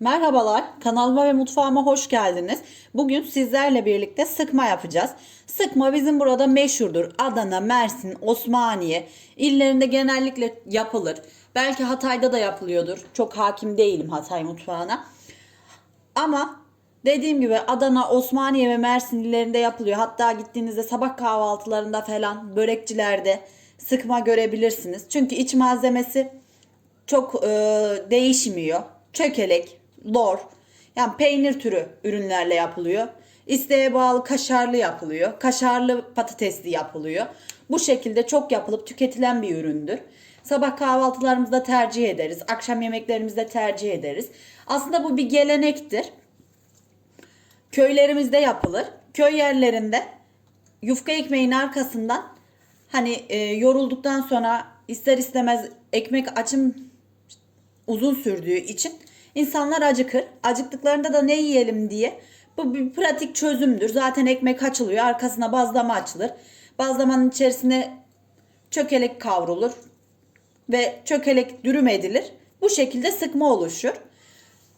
Merhabalar, kanalıma ve mutfağıma hoş geldiniz. Bugün sizlerle birlikte sıkma yapacağız. Sıkma bizim burada meşhurdur. Adana, Mersin, Osmaniye illerinde genellikle yapılır. Belki Hatay'da da yapılıyordur. Çok hakim değilim Hatay mutfağına. Ama dediğim gibi Adana, Osmaniye ve Mersin illerinde yapılıyor. Hatta gittiğinizde sabah kahvaltılarında falan börekçilerde sıkma görebilirsiniz. Çünkü iç malzemesi çok e, değişmiyor. Çökelek, lor, yani peynir türü ürünlerle yapılıyor. İsteğe bağlı kaşarlı yapılıyor. Kaşarlı patatesli yapılıyor. Bu şekilde çok yapılıp tüketilen bir üründür. Sabah kahvaltılarımızda tercih ederiz. Akşam yemeklerimizde tercih ederiz. Aslında bu bir gelenektir. Köylerimizde yapılır. Köy yerlerinde yufka ekmeğin arkasından hani e, yorulduktan sonra ister istemez ekmek açım uzun sürdüğü için insanlar acıkır. Acıktıklarında da ne yiyelim diye bu bir pratik çözümdür. Zaten ekmek açılıyor. Arkasına bazlama açılır. Bazlamanın içerisine çökelek kavrulur ve çökelek dürüm edilir. Bu şekilde sıkma oluşur.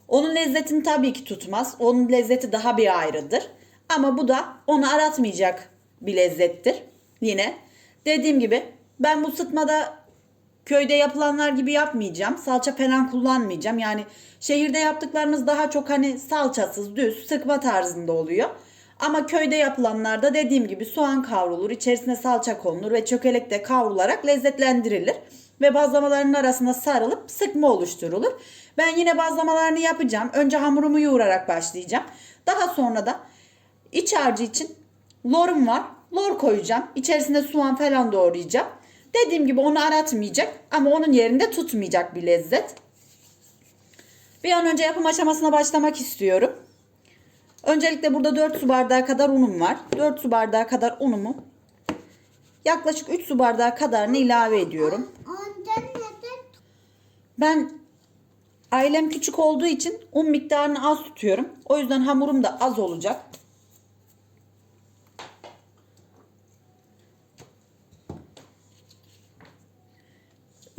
Onun lezzetini tabii ki tutmaz. Onun lezzeti daha bir ayrıdır. Ama bu da onu aratmayacak bir lezzettir. Yine dediğim gibi ben bu sıtmada köyde yapılanlar gibi yapmayacağım. Salça falan kullanmayacağım. Yani şehirde yaptıklarımız daha çok hani salçasız, düz, sıkma tarzında oluyor. Ama köyde yapılanlarda dediğim gibi soğan kavrulur, içerisine salça konulur ve çökelek de kavrularak lezzetlendirilir. Ve bazlamaların arasına sarılıp sıkma oluşturulur. Ben yine bazlamalarını yapacağım. Önce hamurumu yoğurarak başlayacağım. Daha sonra da iç harcı için lorum var. Lor koyacağım. İçerisine soğan falan doğrayacağım. Dediğim gibi onu aratmayacak ama onun yerinde tutmayacak bir lezzet. Bir an önce yapım aşamasına başlamak istiyorum. Öncelikle burada 4 su bardağı kadar unum var. 4 su bardağı kadar unumu yaklaşık 3 su bardağı kadarını ilave ediyorum. Ben ailem küçük olduğu için un miktarını az tutuyorum. O yüzden hamurum da az olacak.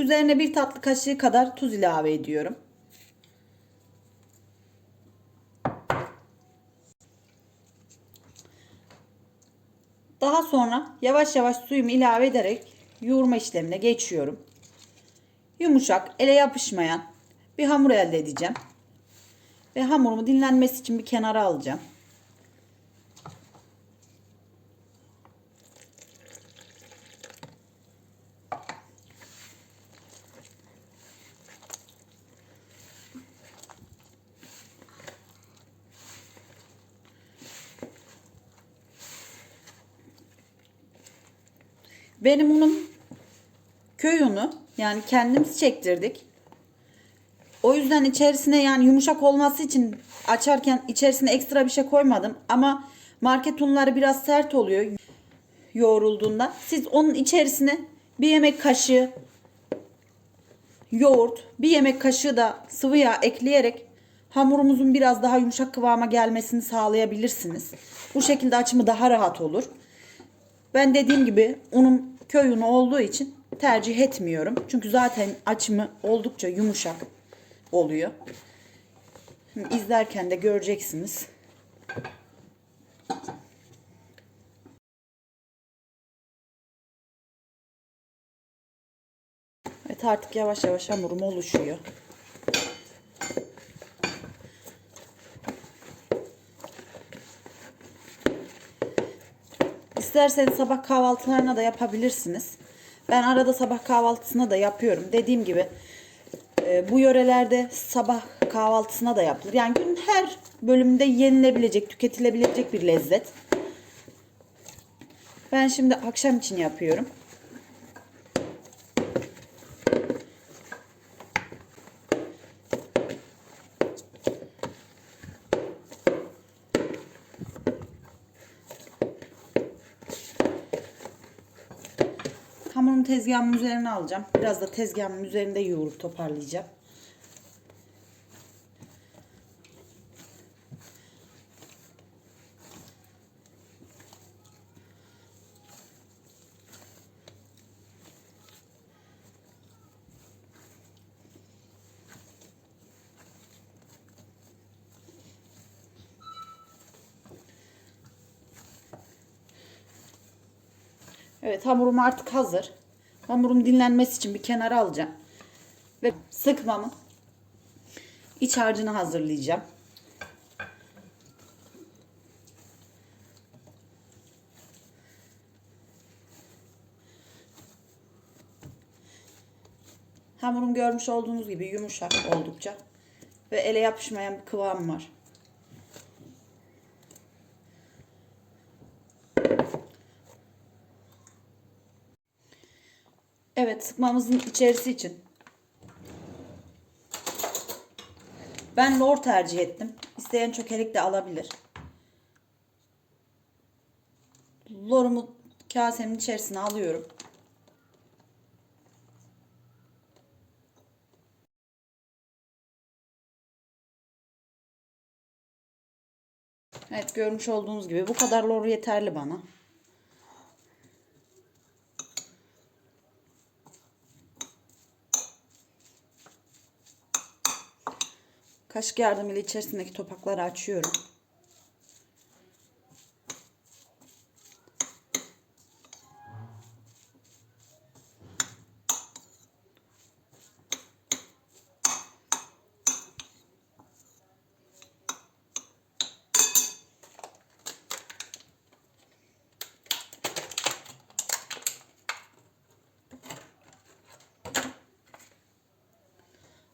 Üzerine bir tatlı kaşığı kadar tuz ilave ediyorum. Daha sonra yavaş yavaş suyumu ilave ederek yoğurma işlemine geçiyorum. Yumuşak, ele yapışmayan bir hamur elde edeceğim. Ve hamurumu dinlenmesi için bir kenara alacağım. Benim unum köy unu yani kendimiz çektirdik. O yüzden içerisine yani yumuşak olması için açarken içerisine ekstra bir şey koymadım. Ama market unları biraz sert oluyor yoğrulduğunda. Siz onun içerisine bir yemek kaşığı yoğurt, bir yemek kaşığı da sıvı yağ ekleyerek hamurumuzun biraz daha yumuşak kıvama gelmesini sağlayabilirsiniz. Bu şekilde açımı daha rahat olur. Ben dediğim gibi unum köy unu olduğu için tercih etmiyorum. Çünkü zaten açımı oldukça yumuşak oluyor. Şimdi izlerken de göreceksiniz. Evet artık yavaş yavaş hamurum oluşuyor. İsterseniz sabah kahvaltılarına da yapabilirsiniz. Ben arada sabah kahvaltısına da yapıyorum. Dediğim gibi e, bu yörelerde sabah kahvaltısına da yapılır. Yani günün her bölümünde yenilebilecek, tüketilebilecek bir lezzet. Ben şimdi akşam için yapıyorum. Hamurumu tezgahımın üzerine alacağım. Biraz da tezgahımın üzerinde yoğurup toparlayacağım. Evet hamurum artık hazır. Hamurum dinlenmesi için bir kenara alacağım. Ve sıkmamın iç harcını hazırlayacağım. Hamurum görmüş olduğunuz gibi yumuşak oldukça ve ele yapışmayan bir kıvam var. Evet sıkmamızın içerisi için ben lor tercih ettim. İsteyen çökelik de alabilir. Lorumu kasemin içerisine alıyorum. Evet görmüş olduğunuz gibi bu kadar lor yeterli bana. Kaşık yardımıyla içerisindeki topakları açıyorum.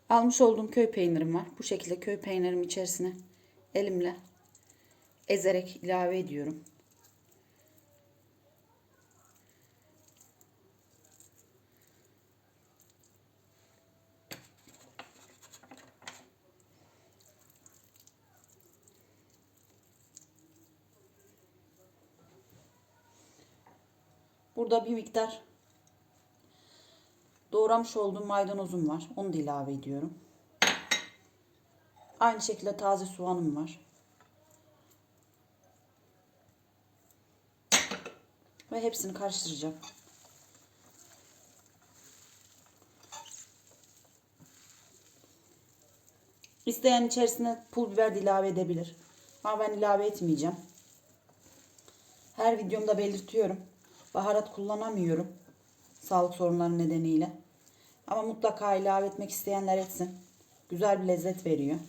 Almış olduğum köy peynirim var. Bu şekilde köy peynirimi içerisine elimle ezerek ilave ediyorum. Burada bir miktar Doğramış olduğum maydanozum var. Onu da ilave ediyorum. Aynı şekilde taze soğanım var. Ve hepsini karıştıracağım. İsteyen içerisine pul biber de ilave edebilir. Ama ben ilave etmeyeceğim. Her videomda belirtiyorum. Baharat kullanamıyorum. Sağlık sorunları nedeniyle. Ama mutlaka ilave etmek isteyenler etsin. Güzel bir lezzet veriyor.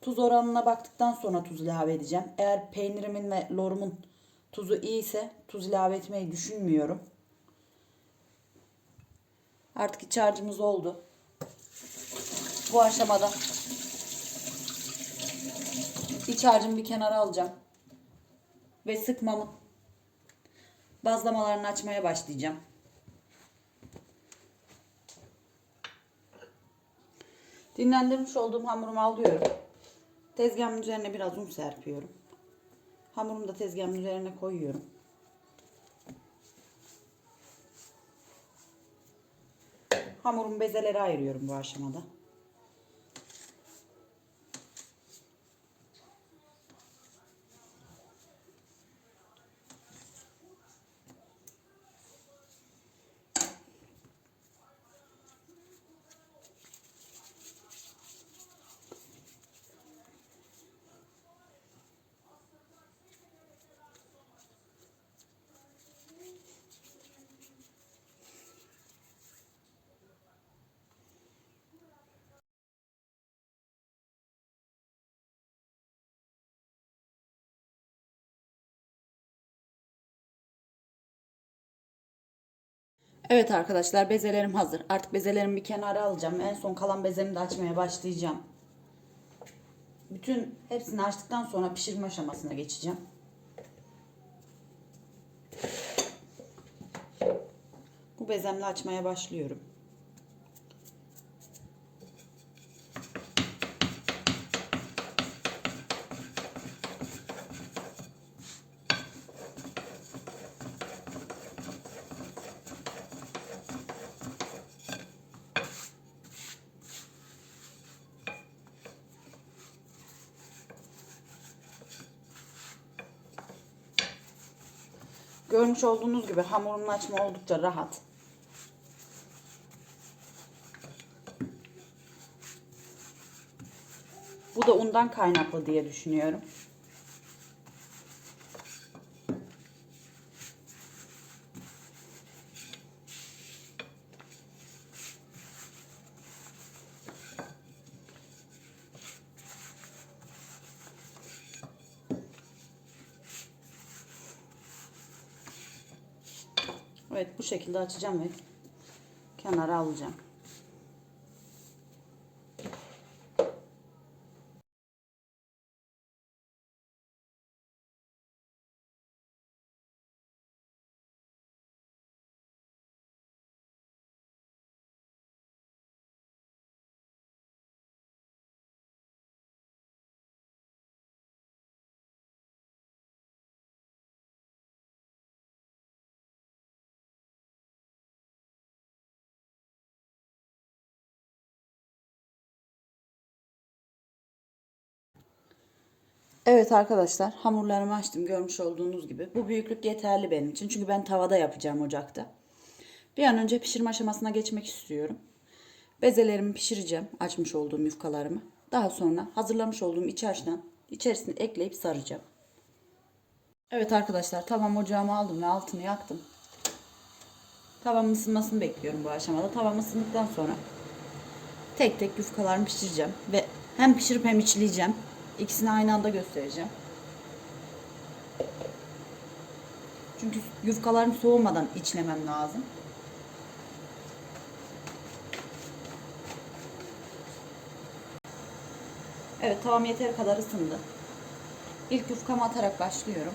Tuz oranına baktıktan sonra tuz ilave edeceğim. Eğer peynirimin ve lorumun tuzu iyi ise tuz ilave etmeyi düşünmüyorum. Artık iç harcımız oldu. Bu aşamada iç harcımı bir kenara alacağım. Ve sıkmamı bazlamalarını açmaya başlayacağım. Dinlendirmiş olduğum hamurumu alıyorum. Tezgahımın üzerine biraz un serpiyorum. Hamurumu da tezgahımın üzerine koyuyorum. Hamurumu bezelere ayırıyorum bu aşamada. Evet arkadaşlar bezelerim hazır. Artık bezelerimi bir kenara alacağım. En son kalan bezemi de açmaya başlayacağım. Bütün hepsini açtıktan sonra pişirme aşamasına geçeceğim. Bu bezemle açmaya başlıyorum. Görmüş olduğunuz gibi hamurumun açma oldukça rahat. Bu da undan kaynaklı diye düşünüyorum. Evet bu şekilde açacağım ve kenara alacağım. Evet arkadaşlar hamurlarımı açtım görmüş olduğunuz gibi. Bu büyüklük yeterli benim için. Çünkü ben tavada yapacağım ocakta. Bir an önce pişirme aşamasına geçmek istiyorum. Bezelerimi pişireceğim. Açmış olduğum yufkalarımı. Daha sonra hazırlamış olduğum iç harçtan içerisine ekleyip saracağım. Evet arkadaşlar tavam ocağımı aldım ve altını yaktım. Tavamın ısınmasını bekliyorum bu aşamada. Tavam ısındıktan sonra tek tek yufkalarımı pişireceğim. Ve hem pişirip hem içleyeceğim. İkisini aynı anda göstereceğim. Çünkü yufkalarım soğumadan içlemem lazım. Evet tavam yeteri kadar ısındı. İlk yufkamı atarak başlıyorum.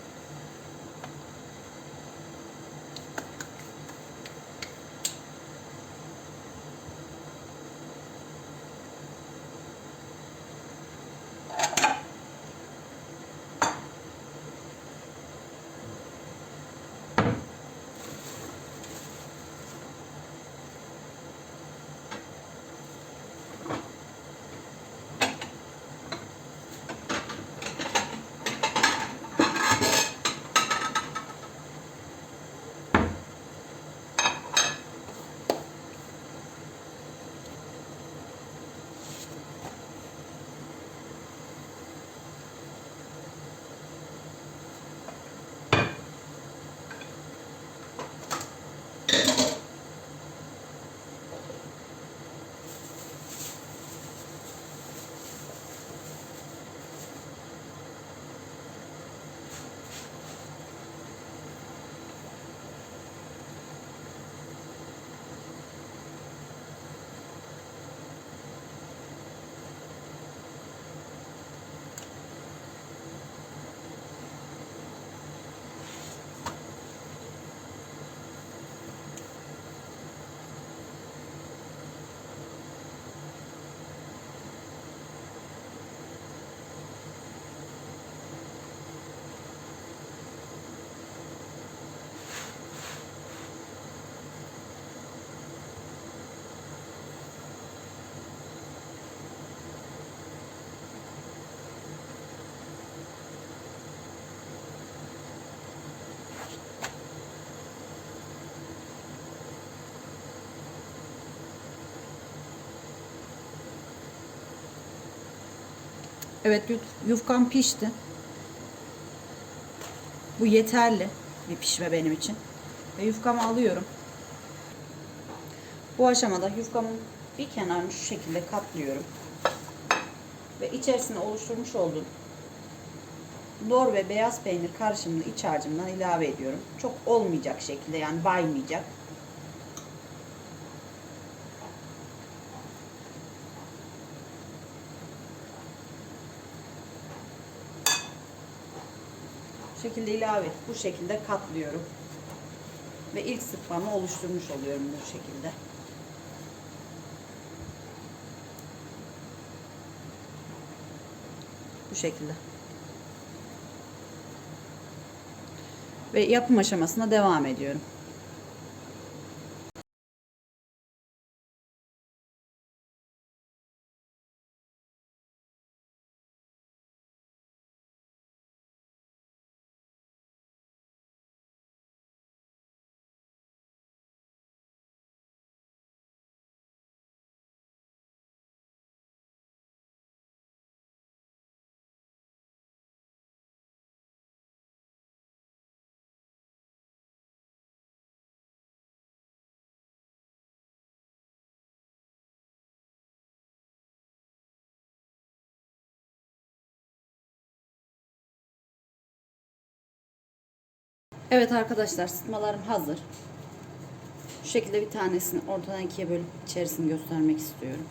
Evet yuf- yufkam pişti. Bu yeterli bir pişme benim için. Ve yufkamı alıyorum. Bu aşamada yufkamın bir kenarını şu şekilde katlıyorum. Ve içerisine oluşturmuş olduğum lor ve beyaz peynir karışımını iç harcımdan ilave ediyorum. Çok olmayacak şekilde yani baymayacak. Şekilde ilave et. Bu şekilde katlıyorum. Ve ilk sıkmamı oluşturmuş oluyorum bu şekilde. Bu şekilde. Ve yapım aşamasına devam ediyorum. Evet arkadaşlar sıkmalarım hazır. Şu şekilde bir tanesini ortadan ikiye bölüp içerisini göstermek istiyorum.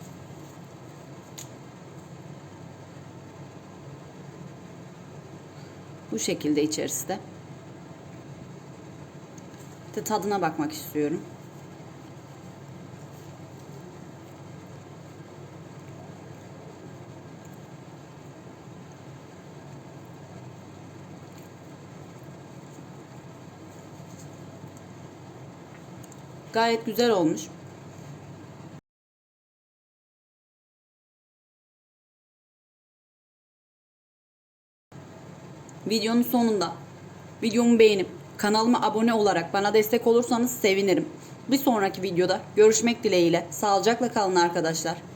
Bu şekilde içerisi de tadına bakmak istiyorum. Gayet güzel olmuş. Videonun sonunda videomu beğenip kanalıma abone olarak bana destek olursanız sevinirim. Bir sonraki videoda görüşmek dileğiyle. Sağlıcakla kalın arkadaşlar.